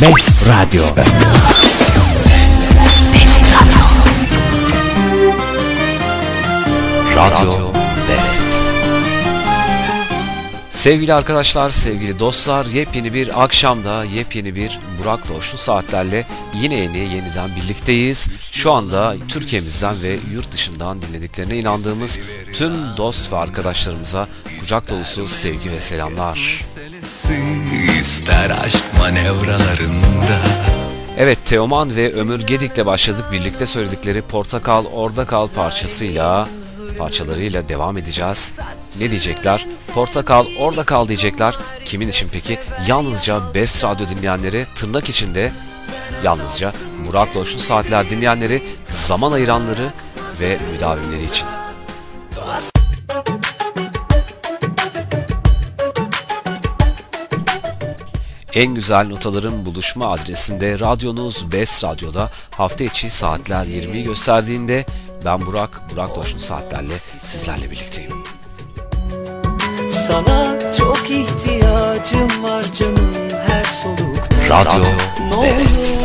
Best Radyo. Radyo Best. Sevgili arkadaşlar, sevgili dostlar, yepyeni bir akşamda, yepyeni bir Burak Loşlu saatlerle yine yeni yeniden birlikteyiz. Şu anda Türkiye'mizden ve yurt dışından dinlediklerine inandığımız tüm dost ve arkadaşlarımıza kucak dolusu sevgi ve selamlar. İster aşk manevralarında Evet Teoman ve Ömür Gedik'le başladık. Birlikte söyledikleri Portakal Orada Kal parçasıyla, parçalarıyla devam edeceğiz. Ne diyecekler? Portakal Orada Kal diyecekler. Kimin için peki? Yalnızca Best Radyo dinleyenleri tırnak içinde yalnızca Burak Loşlu Saatler dinleyenleri, zaman ayıranları ve müdavimleri için. En güzel notaların buluşma adresinde radyonuz Best Radyo'da hafta içi saatler 20'yi gösterdiğinde ben Burak, Burak Doşun saatlerle sizlerle birlikteyim. Sana çok ihtiyacım var canım her solukta Radyo Ne Best.